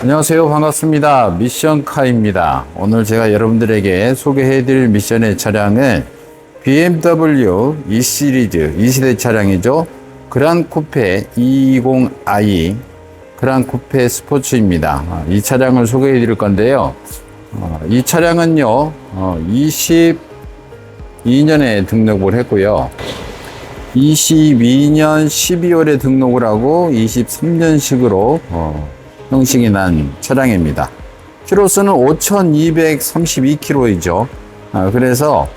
안녕하세요. 반갑습니다. 미션카입니다. 오늘 제가 여러분들에게 소개해드릴 미션의 차량은 BMW E 시리즈 2세대 차량이죠. 그란 쿠페 220i 그란 쿠페 스포츠입니다. 아, 이 차량을 소개해드릴 건데요. 어, 이 차량은요, 어, 22년에 등록을 했고요. 22년 12월에 등록을 하고 23년식으로 어, 형식이 난 차량입니다. 키로수는 5,232km이죠. 그래서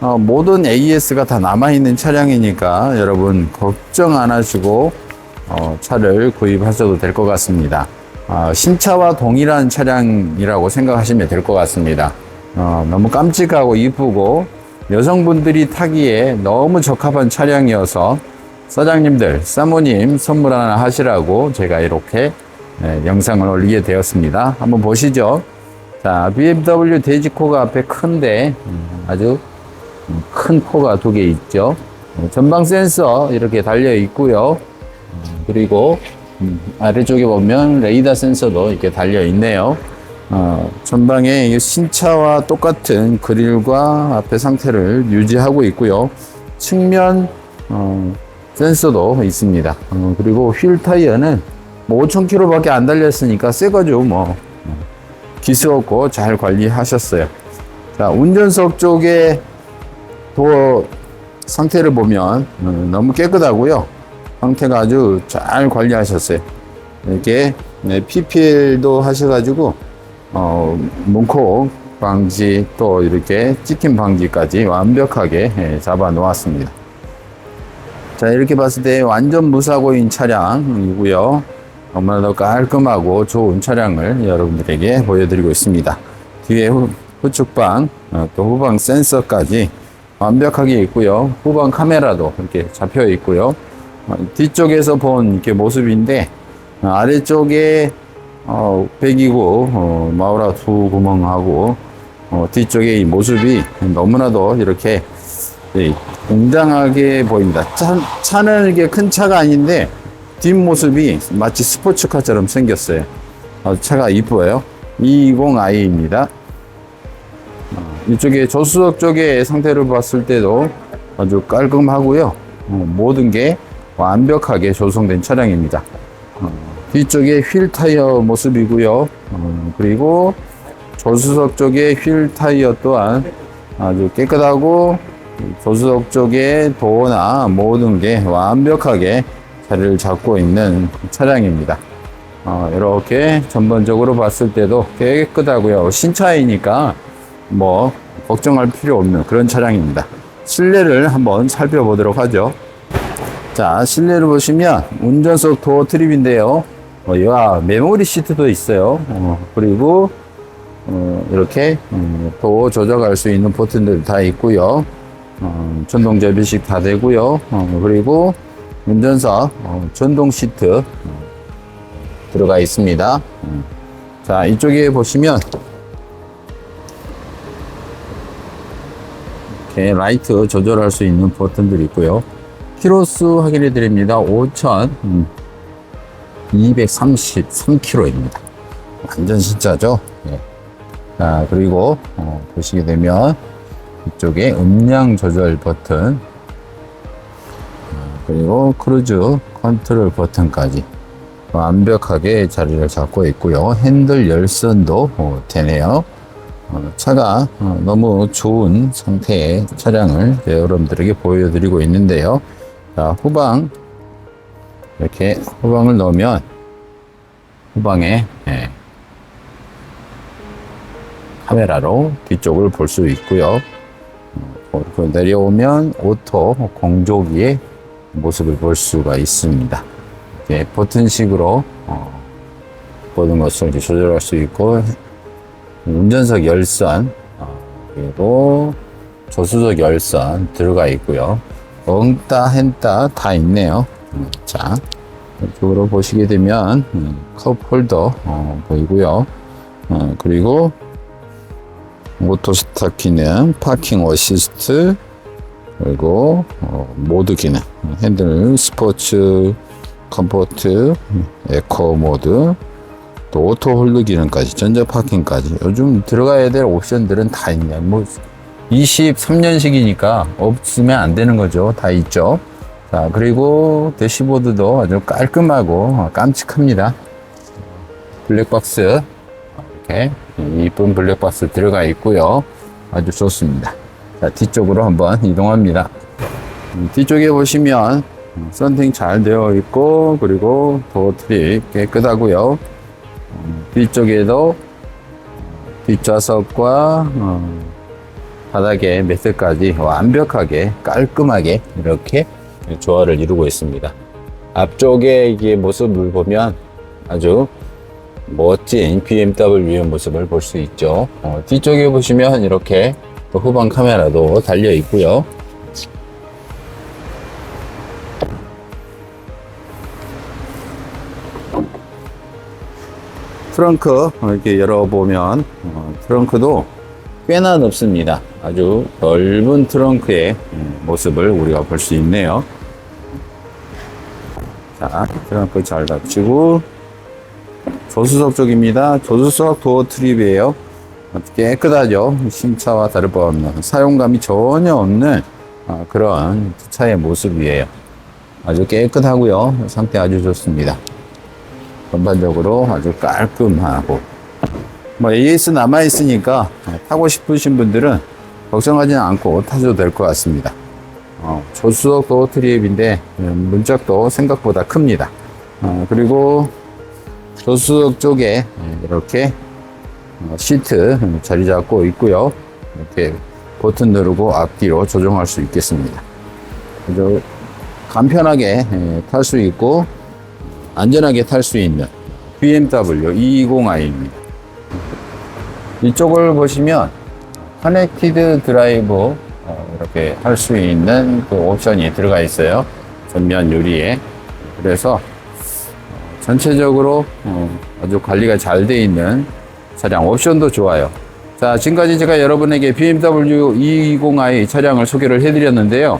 어, 모든 AS가 다 남아있는 차량이니까 여러분 걱정 안 하시고 어, 차를 구입하셔도 될 것 같습니다. 어, 신차와 동일한 차량이라고 생각하시면 될 것 같습니다. 어, 너무 깜찍하고 이쁘고 여성분들이 타기에 너무 적합한 차량이어서 사장님들, 사모님 선물 하나 하시라고 제가 이렇게 네, 영상을 올리게 되었습니다. 한번 보시죠. 자, BMW 돼지코가 앞에 큰데 음, 아주 큰 코가 두 개 있죠. 어, 전방 센서 이렇게 달려 있고요. 음, 그리고 음, 아래쪽에 보면 레이더 센서도 이렇게 달려 있네요. 어, 전방에 이 신차와 똑같은 그릴과 앞에 상태를 유지하고 있고요. 측면 어, 센서도 있습니다. 어, 그리고 휠 타이어는 뭐 5,000km밖에 안 달렸으니까 새 거죠. 뭐 기스 없고 잘 관리하셨어요. 자, 운전석 쪽에 도어 상태를 보면 어, 너무 깨끗하고요. 상태가 아주 잘 관리하셨어요. 이렇게 네, PPL도 하셔가지고 어, 문콕 방지 또 이렇게 찍힘 방지까지 완벽하게 예, 잡아 놓았습니다. 자 이렇게 봤을 때 완전 무사고인 차량이고요. 너무나도 깔끔하고 좋은 차량을 여러분들에게 보여드리고 있습니다. 뒤에 후, 후측방 어, 또 후방 센서까지 완벽하게 있고요. 후방 카메라도 이렇게 잡혀 있고요. 어, 뒤쪽에서 본 이렇게 모습인데 어, 아래쪽에 어, 마우라 두 구멍하고 어, 뒤쪽에 이 모습이 너무나도 이렇게 예, 웅장하게 보입니다. 차, 차는 이게 큰 차가 아닌데 뒷모습이 마치 스포츠카처럼 생겼어요. 어, 차가 이뻐요. 220i입니다. 이쪽에 조수석 쪽의 상태를 봤을 때도 아주 깔끔하고요. 어, 모든 게 완벽하게 조성된 차량입니다. 어, 뒤쪽에 휠 타이어 모습이고요. 어, 그리고 조수석 쪽에 휠 타이어 또한 아주 깨끗하고 조수석 쪽에 도어나 모든 게 완벽하게 자리를 잡고 있는 차량입니다. 어, 이렇게 전반적으로 봤을 때도 깨끗하고요. 신차이니까 뭐 걱정할 필요 없는 그런 차량입니다. 실내를 한번 살펴보도록 하죠. 자, 실내를 보시면 운전석 도어 트립인데요. 어, 야, 메모리 시트도 있어요. 어, 그리고 어, 이렇게 음, 도어 조작할 수 있는 버튼들 다 있고요. 어, 전동 접이식 다 되고요. 어, 그리고 운전석 어, 전동 시트 어, 들어가 있습니다. 음. 자, 이쪽에 보시면 이렇게 라이트 조절할 수 있는 버튼들이 있고요. 키로수 확인해 드립니다. 5,233km입니다. 완전 진짜죠? 예. 자, 그리고 어, 보시게 되면 이쪽에 음량 조절 버튼 어, 그리고 크루즈 컨트롤 버튼까지 완벽하게 자리를 잡고 있고요. 핸들 열선도 어, 되네요. 어, 차가 어, 너무 좋은 상태의 차량을 여러분들에게 보여드리고 있는데요. 자, 후방 이렇게 후방을 넣으면 후방에 예, 카메라로 뒤쪽을 볼 수 있고요. 내려오면 오토 공조기의 모습을 볼 수가 있습니다. 이렇게 버튼식으로 어, 모든 것을 이제 조절할 수 있고 운전석 열선 어, 그리고 조수석 열선 들어가 있고요. 엉따 헨따 다 있네요. 음, 자 이쪽으로 보시게 되면 음, 컵 홀더 어, 보이고요. 어, 그리고 오토 스타 기능, 파킹 어시스트, 그리고 어, 모드 기능, 핸들 스포츠, 컴포트, 에코 모드, 또 오토 홀드 기능까지, 전자 파킹까지. 요즘 들어가야 될 옵션들은 다 있네. 뭐, 23년식이니까 없으면 안 되는 거죠. 다 있죠. 자, 그리고 대시보드도 아주 깔끔하고 깜찍합니다. 블랙박스. 이렇게 이쁜 블랙박스 들어가 있고요. 아주 좋습니다. 자, 뒤쪽으로 한번 이동합니다. 음, 뒤쪽에 보시면 썬팅 잘 되어 있고 그리고 도어 트립 깨끗하고요. 음, 뒤쪽에도 뒷좌석과 어, 바닥에 매트까지 완벽하게 깔끔하게 이렇게 조화를 이루고 있습니다. 앞쪽에 이게 모습을 보면 아주 멋진 BMW의 모습을 볼 수 있죠. 어, 뒤쪽에 보시면 이렇게 또 후방 카메라도 달려 있고요. 트렁크 이렇게 열어보면 어, 트렁크도 꽤나 넓습니다. 아주 넓은 트렁크의 음, 모습을 우리가 볼 수 있네요. 자, 트렁크 잘 닫히고 조수석 쪽입니다. 조수석 도어 트립이에요. 깨끗하죠. 신차와 다를 바 없는 사용감이 전혀 없는 아, 그런 차의 모습이에요. 아주 깨끗하고요. 상태 아주 좋습니다. 전반적으로 아주 깔끔하고 뭐 AS 남아 있으니까 타고 싶으신 분들은 걱정하지 않고 타셔도 될 것 같습니다. 어, 조수석 도어 트립인데 음, 문짝도 생각보다 큽니다. 어, 그리고 조수석 쪽에 이렇게 어, 시트 자리 잡고 있고요. 이렇게 버튼 누르고 앞뒤로 조정할 수 있겠습니다. 아주 간편하게 탈 수 있고 안전하게 탈 수 있는 BMW 220i입니다. 이쪽을 보시면 커넥티드 드라이브 어, 이렇게 할 수 있는 그 옵션이 들어가 있어요. 전면 유리에. 그래서 어, 전체적으로 어, 아주 관리가 잘 돼 있는 차량 옵션도 좋아요. 자, 지금까지 제가 여러분에게 BMW 220i 차량을 소개를 해드렸는데요.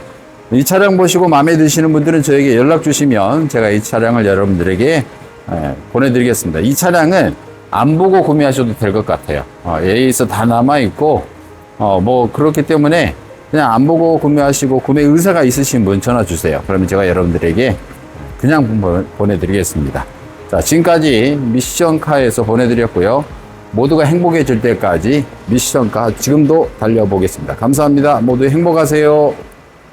이 차량 보시고 마음에 드시는 분들은 저에게 연락 주시면 제가 이 차량을 여러분들에게 예, 보내드리겠습니다. 이 차량은 안 보고 구매하셔도 될 것 같아요. 어, AS 다 남아있고, 어, 뭐, 그렇기 때문에 그냥 안 보고 구매하시고 구매 의사가 있으신 분 전화 주세요. 그러면 제가 여러분들에게 그냥 보- 보내드리겠습니다. 자, 지금까지 미션카에서 보내드렸고요. 모두가 행복해질 때까지 미션카 지금도 달려보겠습니다. 감사합니다. 모두 행복하세요.